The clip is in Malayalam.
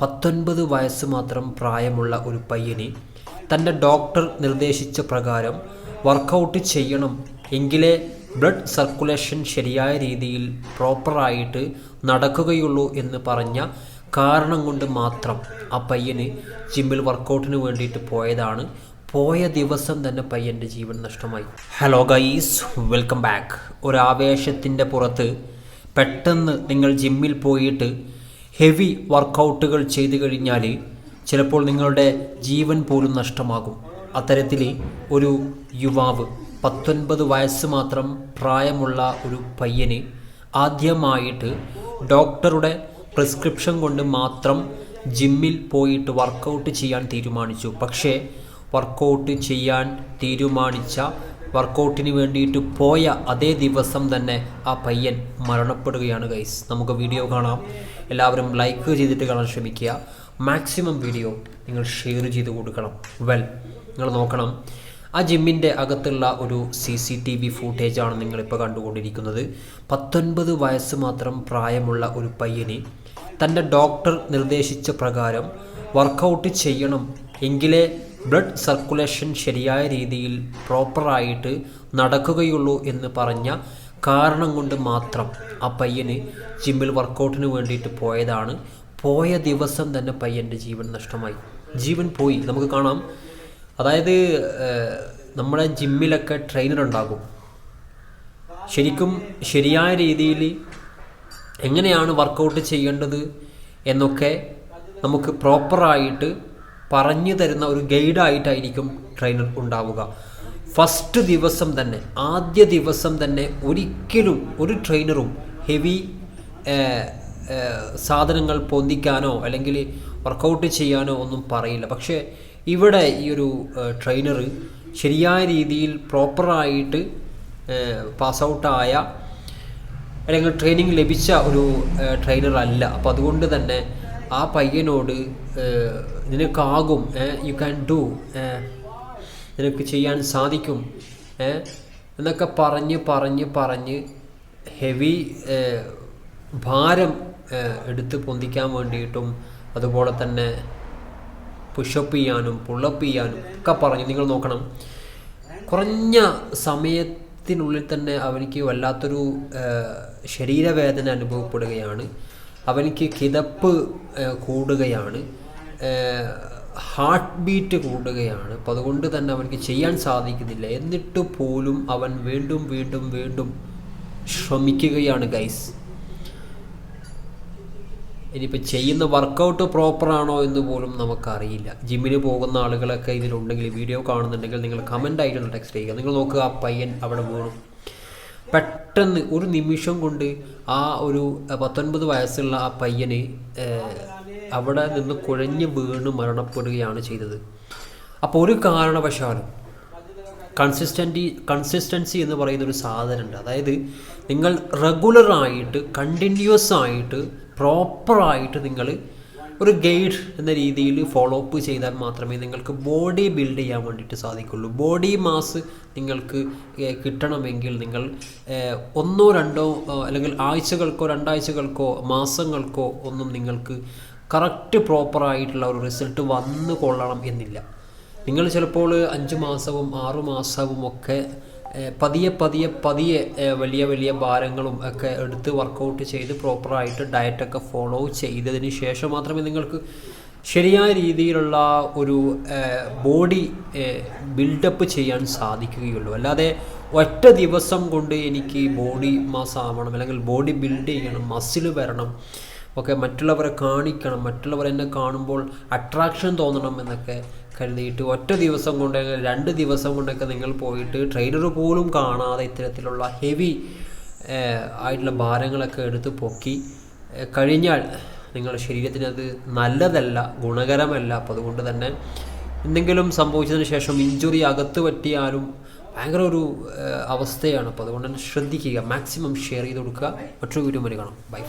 പത്തൊൻപത് വയസ്സ് മാത്രം പ്രായമുള്ള ഒരു പയ്യനെ തന്റെ ഡോക്ടർ നിർദ്ദേശിച്ച പ്രകാരം വർക്കൗട്ട് ചെയ്യണം എങ്കിലേ ബ്ലഡ് സർക്കുലേഷൻ ശരിയായ രീതിയിൽ പ്രോപ്പറായിട്ട് നടക്കുകയുള്ളൂ എന്ന് പറഞ്ഞ കാരണം കൊണ്ട് മാത്രം ആ പയ്യന് ജിമ്മിൽ വർക്കൗട്ടിന് വേണ്ടിയിട്ട് പോയതാണ്. പോയ ദിവസം തന്നെ പയ്യന്റെ ജീവൻ നഷ്ടമായി. Hello guys welcome back. ഒരു ആവേശത്തിന്റെ പുറത്ത് പെട്ടെന്ന് നിങ്ങൾ ജിമ്മിൽ പോയിട്ട് ഹെവി വർക്കൗട്ടുകൾ ചെയ്തു കഴിഞ്ഞാൽ ചിലപ്പോൾ നിങ്ങളുടെ ജീവൻ പോലും നഷ്ടമാകും. അത്തരത്തിൽ ഒരു യുവാവ് പത്തൊൻപത് വയസ്സ് മാത്രം പ്രായമുള്ള ഒരു പയ്യന് ആദ്യമായിട്ട് ഡോക്ടറുടെ പ്രിസ്ക്രിപ്ഷൻ കൊണ്ട് മാത്രം ജിമ്മിൽ പോയിട്ട് വർക്കൗട്ട് ചെയ്യാൻ തീരുമാനിച്ചു. പക്ഷേ വർക്കൗട്ട് ചെയ്യാൻ തീരുമാനിച്ച വർക്കൗട്ടിന് വേണ്ടിയിട്ട് പോയ അതേ ദിവസം തന്നെ ആ പയ്യൻ മരണപ്പെടുകയാണ് ഗൈസ് നമുക്ക് വീഡിയോ കാണാം. എല്ലാവരും ലൈക്ക് ചെയ്തിട്ട് കാണാൻ ശ്രമിക്കുക. മാക്സിമം വീഡിയോ നിങ്ങൾ ഷെയർ ചെയ്ത് കൊടുക്കണം. വെൽ നിങ്ങൾ നോക്കണം. ആ ജിമ്മിന്റെ അകത്തുള്ള ഒരു സി സി ടി വി ഫൂട്ടേജാണ് നിങ്ങളിപ്പോൾ കണ്ടുകൊണ്ടിരിക്കുന്നത്. പത്തൊൻപത് വയസ്സ് മാത്രം പ്രായമുള്ള ഒരു പയ്യനെ തന്റെ ഡോക്ടർ നിർദ്ദേശിച്ച പ്രകാരം വർക്കൗട്ട് ചെയ്യണം. എങ്കിലേ ബ്ലഡ് സർക്കുലേഷൻ ശരിയായ രീതിയിൽ പ്രോപ്പറായിട്ട് നടക്കുകയുള്ളൂ എന്ന് പറഞ്ഞ കാരണം കൊണ്ട് മാത്രം ആ പയ്യന് ജിമ്മിൽ വർക്കൗട്ടിന് വേണ്ടിയിട്ട് പോയതാണ്. പോയ ദിവസം തന്നെ പയ്യന്റെ ജീവൻ നഷ്ടമായി. ജീവൻ പോയി. നമുക്ക് കാണാം. അതായത് നമ്മുടെ ജിമ്മിലൊക്കെ ട്രെയിനർ ഉണ്ടാകും. ശരിക്കും ശരിയായ രീതിയിൽ എങ്ങനെയാണ് വർക്കൗട്ട് ചെയ്യേണ്ടത് എന്നൊക്കെ നമുക്ക് പ്രോപ്പറായിട്ട് പറഞ്ഞു തരുന്ന ഒരു ഗൈഡായിട്ടായിരിക്കും ട്രെയിനർ ഉണ്ടാവുക. ഫസ്റ്റ് ദിവസം തന്നെ ആദ്യ ദിവസം തന്നെ ഒരിക്കലും ഒരു ട്രെയിനറും ഹെവി സാധനങ്ങൾ പൊന്തിക്കാനോ അല്ലെങ്കിൽ വർക്കൗട്ട് ചെയ്യാനോ ഒന്നും പറയില്ല. പക്ഷേ ഇവിടെ ഈ ഒരു ട്രെയിനർ ശരിയായ രീതിയിൽ പ്രോപ്പറായിട്ട് പാസ് ഔട്ടായ അല്ലെങ്കിൽ ട്രെയിനിങ് ലഭിച്ച ഒരു ട്രെയിനർ അല്ല. അപ്പോൾ അതുകൊണ്ട് തന്നെ ആ പയ്യനോട് നിനക്കാകും യു ക്യാൻ ഡു നിനക്ക് ചെയ്യാൻ സാധിക്കും എന്നൊക്കെ പറഞ്ഞ് പറഞ്ഞ് പറഞ്ഞ് ഹെവി ഭാരം എടുത്ത് പൊന്തിക്കാൻ വേണ്ടിയിട്ടും അതുപോലെ തന്നെ പുഷപ്പ് ചെയ്യാനും പുള്ളപ്പ് ചെയ്യാനും ഒക്കെ പറഞ്ഞു. നിങ്ങൾ നോക്കണം. കുറഞ്ഞ സമയത്തിനുള്ളിൽ തന്നെ അവനിക്ക് വല്ലാത്തൊരു ശരീരവേദന അനുഭവപ്പെടുകയാണ്. അവനിക്ക് കിതപ്പ് കൂടുകയാണ്. ഹാർട്ട് ബീറ്റ് കൂടുകയാണ്. അപ്പോൾ അതുകൊണ്ട് തന്നെ അവനിക്ക് ചെയ്യാൻ സാധിക്കുന്നില്ല. എന്നിട്ട് പോലും അവൻ വീണ്ടും വീണ്ടും വീണ്ടും ശ്രമിക്കുകയാണ് ഗൈസ് ഇനിയിപ്പോൾ ചെയ്യുന്ന വർക്കൗട്ട് പ്രോപ്പറാണോ എന്ന് പോലും നമുക്കറിയില്ല. ജിമ്മിന് പോകുന്ന ആളുകളൊക്കെ ഇതിലുണ്ടെങ്കിൽ വീഡിയോ കാണുന്നുണ്ടെങ്കിൽ നിങ്ങൾ കമന്റ് ആയിട്ടൊന്ന് ടെക്സ്റ്റ് ചെയ്യുക. നിങ്ങൾ നോക്കുക ആ പയ്യൻ അവിടെ വീണു. പെട്ടെന്ന് ഒരു നിമിഷം കൊണ്ട് ആ ഒരു പത്തൊൻപത് വയസ്സുള്ള ആ പയ്യന് അവിടെ നിന്ന് കുഴഞ്ഞു വീണ് മരണപ്പെടുകയാണ് ചെയ്തത്. അപ്പോൾ ഒരു കാരണവശാലും കൺസിസ്റ്റന്റി കൺസിസ്റ്റൻസി എന്ന് പറയുന്ന ഒരു സാധനമുണ്ട്. അതായത് നിങ്ങൾ റെഗുലറായിട്ട് കണ്ടിന്യൂസ് ആയിട്ട് പ്രോപ്പറായിട്ട് നിങ്ങൾ ഒരു ഗൈഡ് എന്ന രീതിയിൽ ഫോളോ അപ്പ് ചെയ്താൽ മാത്രമേ നിങ്ങൾക്ക് ബോഡി ബിൽഡ് ചെയ്യാൻ വേണ്ടിയിട്ട് സാധിക്കുള്ളൂ. ബോഡി മാസ് നിങ്ങൾക്ക് കിട്ടണമെങ്കിൽ നിങ്ങൾ ഒന്നോ രണ്ടോ അല്ലെങ്കിൽ ആഴ്ചകൾക്കോ രണ്ടാഴ്ചകൾക്കോ മാസങ്ങൾക്കോ ഒന്നും നിങ്ങൾക്ക് കറക്റ്റ് പ്രോപ്പറായിട്ടുള്ള ഒരു റിസൾട്ട് വന്നു കൊള്ളണം എന്നില്ല. നിങ്ങൾ ചിലപ്പോൾ അഞ്ച് മാസവും ആറു മാസവും ഒക്കെ പതിയെ പതിയെ പതിയെ വലിയ വലിയ ഭാരങ്ങളും ഒക്കെ എടുത്ത് വർക്കൗട്ട് ചെയ്ത് പ്രോപ്പറായിട്ട് ഡയറ്റൊക്കെ ഫോളോ ചെയ്തതിന് ശേഷം മാത്രമേ നിങ്ങൾക്ക് ശരിയായ രീതിയിലുള്ള ഒരു ബോഡി ബിൽഡപ്പ് ചെയ്യാൻ സാധിക്കുകയുള്ളൂ. അല്ലാതെ ഒറ്റ ദിവസം കൊണ്ട് എനിക്ക് ബോഡി മാസ് ആവണം അല്ലെങ്കിൽ ബോഡി ബിൽഡ് ചെയ്യണം മസിൽ വരണം ഒക്കെ മറ്റുള്ളവരെ കാണിക്കണം മറ്റുള്ളവർ എന്നെ കാണുമ്പോൾ അട്രാക്ഷൻ തോന്നണം എന്നൊക്കെ കരുതിയിട്ട് ഒറ്റ ദിവസം കൊണ്ട് രണ്ട് ദിവസം കൊണ്ടൊക്കെ നിങ്ങൾ പോയിട്ട് ട്രെയിനർ പോലും കാണാതെ ഇത്തരത്തിലുള്ള ഹെവി ആയിട്ടുള്ള ഭാരങ്ങളൊക്കെ എടുത്ത് പൊക്കി കഴിഞ്ഞാൽ നിങ്ങളുടെ ശരീരത്തിന് അത് നല്ലതല്ല ഗുണകരമല്ല. അപ്പോൾ അതുകൊണ്ട് തന്നെ എന്തെങ്കിലും സംഭവിച്ചതിന് ശേഷം ഇഞ്ചുറി അകത്ത് പറ്റിയാലും ഭയങ്കര ഒരു അവസ്ഥയാണ്. അപ്പോൾ അതുകൊണ്ട് തന്നെ ശ്രദ്ധിക്കുക മാക്സിമം ഷെയർ ചെയ്ത് കൊടുക്കുക. മറ്റൊരു വീഡിയോ വരെ കാണാം. ബൈ